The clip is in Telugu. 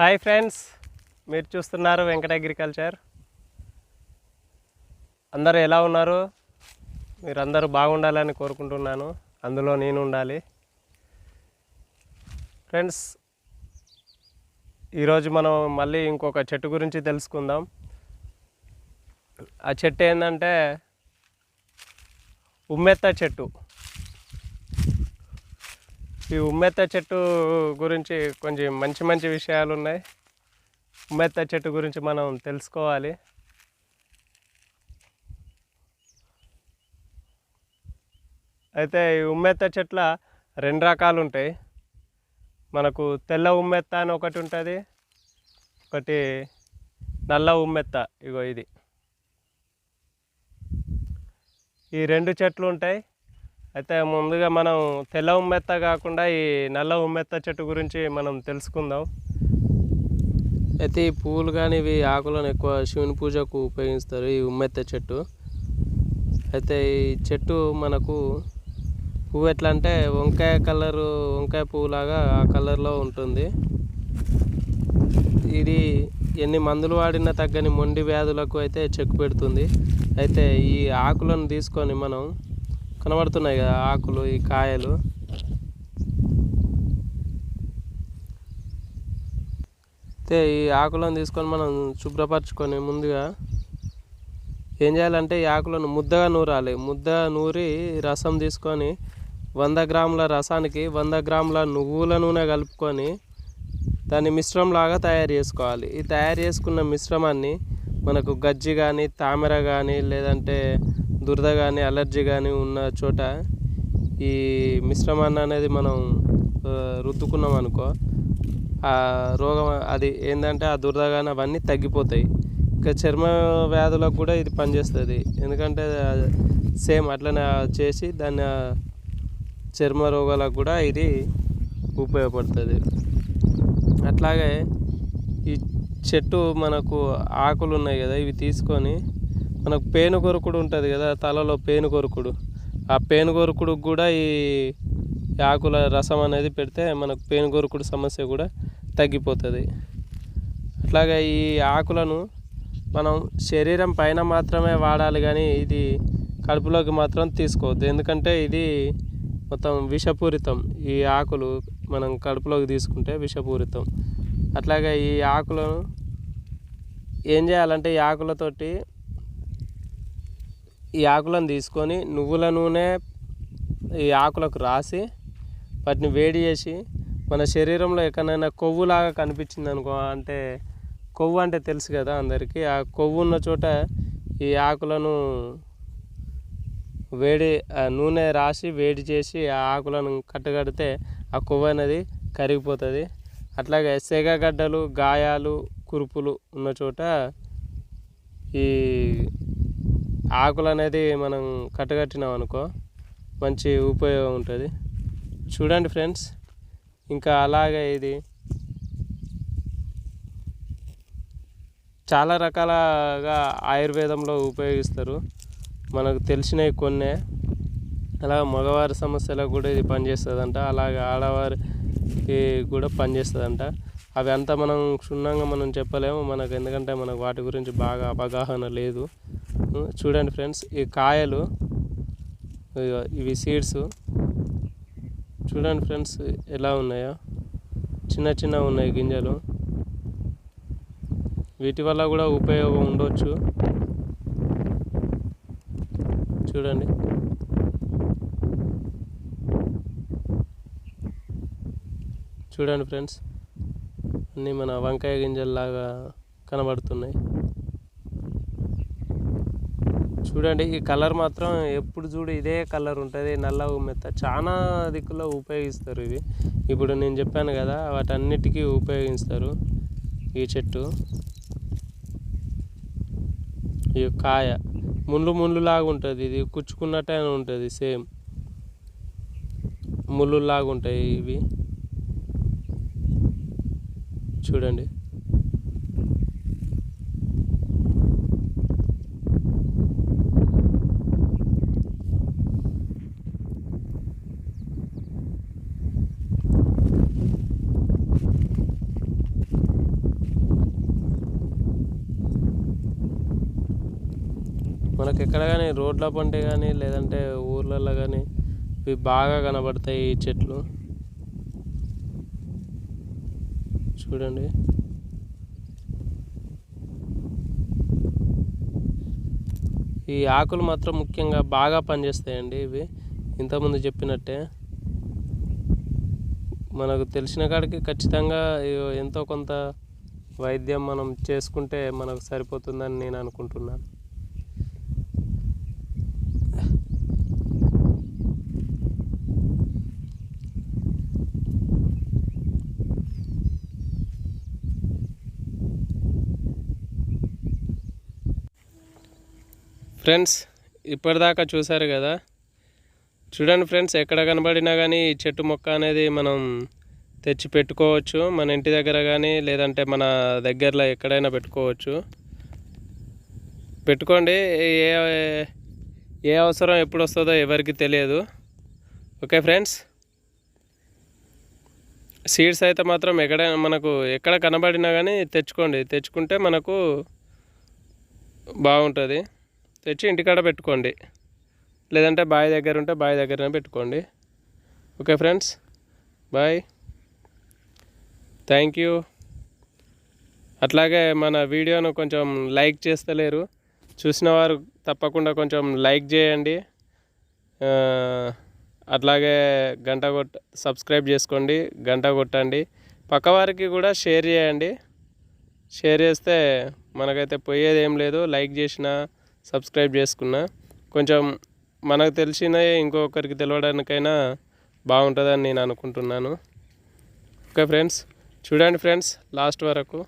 హాయ్ ఫ్రెండ్స్ మీరు చూస్తున్నారు వెంకట అగ్రికల్చర్. అందరూ ఎలా ఉన్నారు? మీరందరూ బాగుండాలని కోరుకుంటున్నాను. అందులో నేను ఉండాలి. ఫ్రెండ్స్ ఈరోజు మనం మళ్ళీ ఇంకొక చెట్టు గురించి తెలుసుకుందాం. ఆ చెట్టు ఏంటంటే ఉమ్మెత్త చెట్టు. ఈ ఉమ్మెత్త చెట్టు గురించి కొంచెం మంచి మంచి విషయాలు ఉన్నాయి. ఉమ్మెత్త చెట్టు గురించి మనం తెలుసుకోవాలి. అయితే ఈ ఉమ్మెత్త చెట్ల రెండు రకాలు ఉంటాయి. మనకు తెల్ల ఉమ్మెత్త అని ఒకటి ఉంటుంది. ఒకటి నల్ల ఉమ్మెత్త ఇగో ఇది. ఈ రెండు చెట్లు ఉంటాయి. అయితే ముందుగా మనం తెల్ల ఉమ్మెత్త కాకుండా ఈ నల్ల ఉమ్మెత్త చెట్టు గురించి మనం తెలుసుకుందాం. అయితే ఈ పువ్వులు కానీ ఇవి ఆకులను ఎక్కువ శివుని పూజకు ఉపయోగిస్తారు ఈ ఉమ్మెత్త చెట్టు. అయితే ఈ చెట్టు మనకు పువ్వు ఎట్లా అంటే వంకాయ కలరు వంకాయ పువ్వులాగా ఆ కలర్లో ఉంటుంది. ఇది ఎన్ని మందులు వాడినా తగ్గని మొండి వ్యాధులకు అయితే చెక్కు పెడుతుంది. అయితే ఈ ఆకులను తీసుకొని మనం కనబడుతున్నాయి కదా ఆకులు ఈ కాయలు. అయితే ఈ ఆకులను తీసుకొని మనం శుభ్రపరచుకొని ముందుగా ఏం చేయాలంటే ఈ ఆకులను ముద్దగా నూరాలి. ముద్దగా నూరి రసం తీసుకొని వంద గ్రాముల రసానికి వంద గ్రాముల నువ్వుల నూనె కలుపుకొని దాన్ని మిశ్రమంలాగా తయారు చేసుకోవాలి. ఈ తయారు చేసుకున్న మిశ్రమాన్ని మనకు గజ్జి కానీ తామర కానీ లేదంటే దురద కానీ అలర్జీ కానీ ఉన్న చోట ఈ మిశ్రమాన్ని అనేది మనం రుద్దుకున్నాం అనుకో ఆ రోగం అది ఏంటంటే ఆ దురద కానీ అవన్నీ తగ్గిపోతాయి. ఇంకా చర్మ వ్యాధులకు కూడా ఇది పనిచేస్తుంది. ఎందుకంటే సేమ్ అట్లనే చేసి దాన్ని చర్మ రోగాలకు కూడా ఇది ఉపయోగపడుతుంది. అట్లాగే ఈ చెట్టు మనకు ఆకులు ఉన్నాయి కదా ఇవి తీసుకొని మనకు పేను కొరుకుడు ఉంటుంది కదా తలలో పేను కొరుకుడు ఆ పేను కొరుకుడు కూడా ఈ ఆకుల రసం అనేది పెడితే మనకు పేను కొరుకుడు సమస్య కూడా తగ్గిపోతుంది. అట్లాగే ఈ ఆకులను మనం శరీరం పైన మాత్రమే వాడాలి కానీ ఇది కడుపులోకి మాత్రం తీసుకోవద్దు. ఎందుకంటే ఇది మొత్తం విషపూరితం. ఈ ఆకులు మనం కడుపులోకి తీసుకుంటే విషపూరితం. అట్లాగే ఈ ఆకులను ఏం చేయాలంటే ఈ ఆకులతోటి ఈ ఆకులను తీసుకొని నువ్వుల నూనె ఈ ఆకులకు రాసి వాటిని వేడి చేసి మన శరీరంలో ఎక్కడైనా కొవ్వులాగా కనిపించింది అనుకో అంటే కొవ్వు అంటే తెలుసు కదా అందరికీ ఆ కొవ్వు ఉన్న చోట ఈ ఆకులను వేడి ఆ నూనె రాసి వేడి చేసి ఆ ఆకులను కట్టగడితే ఆ కొవ్వు అనేది కరిగిపోతుంది. అట్లాగే సెగగడ్డలు గాయాలు కురుపులు ఉన్న చోట ఈ ఆకులు అనేది మనం కట్టగట్టినాం అనుకో మంచి ఉపయోగం ఉంటుంది. చూడండి ఫ్రెండ్స్ ఇంకా అలాగే ఇది చాలా రకాలుగా ఆయుర్వేదంలో ఉపయోగిస్తారు. మనకు తెలిసినవి కొన్నే. అలా మగవారి సమస్యలకు కూడా ఇది పనిచేస్తుందంట. అలాగే ఆడవారికి కూడా పనిచేస్తుందంట. అవి అంతా మనం క్షుణ్ణంగా మనం చెప్పలేము. మనకు ఎందుకంటే మనకు వాటి గురించి బాగా అవగాహన లేదు. చూడండి ఫ్రెండ్స్ ఈ కాయలు ఇవి సీడ్స్ చూడండి ఫ్రెండ్స్ ఎలా ఉన్నాయో. చిన్న చిన్న ఉన్నాయి గింజలు. వీటి వల్ల కూడా ఉపయోగం ఉండొచ్చు. చూడండి. చూడండి ఫ్రెండ్స్ అన్నీ మన వంకాయ గింజల్లాగా కనబడుతున్నాయి. చూడండి ఈ కలర్ మాత్రం ఎప్పుడు చూడు ఇదే కలర్ ఉంటుంది నల్ల మెత్త చాలా దిక్కులో ఉపయోగిస్తారు ఇవి. ఇప్పుడు నేను చెప్పాను కదా వాటన్నిటికీ ఉపయోగిస్తారు ఈ చెట్టు. ఈ కాయ. ముళ్ళు ముళ్ళు లాగా ఉంటుంది ఇది కుచ్చుకున్నట్టే ఉంటుంది సేమ్. ముళ్ళు లాగా ఉంటాయి ఇవి. చూడండి. మనకు ఎక్కడ కానీ రోడ్ల పంటే కానీ లేదంటే ఊర్లలో కానీ ఇవి బాగా కనబడతాయి ఈ చెట్లు. చూడండి. ఈ ఆకులు మాత్రం ముఖ్యంగా బాగా పనిచేస్తాయండి ఇవి. ఇంతకుముందు చెప్పినట్టే. మనకు తెలిసిన కాడికి ఖచ్చితంగా ఎంతో కొంత వైద్యం మనం చేసుకుంటే మనకు సరిపోతుందని నేను అనుకుంటున్నాను. ఫ్రెండ్స్ ఇప్పటిదాకా చూశారు కదా? చూడండి ఫ్రెండ్స్ ఎక్కడ కనబడినా కానీ ఈ చెట్టు మొక్క అనేది మనం తెచ్చి పెట్టుకోవచ్చు మన ఇంటి దగ్గర కానీ లేదంటే మన దగ్గరలో ఎక్కడైనా పెట్టుకోవచ్చు. పెట్టుకోండి. ఏ ఏ అవసరం ఎప్పుడు వస్తుందో ఎవరికి తెలియదు. Okay friends? సీడ్స్ అయితే మాత్రం ఎక్కడైనా మనకు ఎక్కడ కనబడినా కానీ తెచ్చుకోండి. తెచ్చుకుంటే మనకు బాగుంటుంది. తెచ్చి ఇంటికాడ పెట్టుకోండి. లేదంటే బావి దగ్గర ఉంటే బావి దగ్గరనే పెట్టుకోండి. Okay friends? Bye. Thank you. అట్లాగే మన వీడియోను కొంచెం లైక్ చేస్తలేరు చూసిన వారు తప్పకుండా కొంచెం లైక్ చేయండి. అట్లాగే గంట కొట్ట సబ్స్క్రైబ్ చేసుకోండి గంట కొట్టండి. పక్కవారికి కూడా షేర్ చేయండి. షేర్ చేస్తే మనకైతే పోయేది ఏం లేదు. లైక్ చేసినా సబ్స్క్రైబ్ చేసుకున్నా. కొంచెం మనకు తెలిసిన ఇంకొకరికి తెలవడానికైనా బాగుంటుందని నేను అనుకుంటున్నాను. ఓకే ఫ్రెండ్స్ చూడండి ఫ్రెండ్స్ లాస్ట్ వరకు.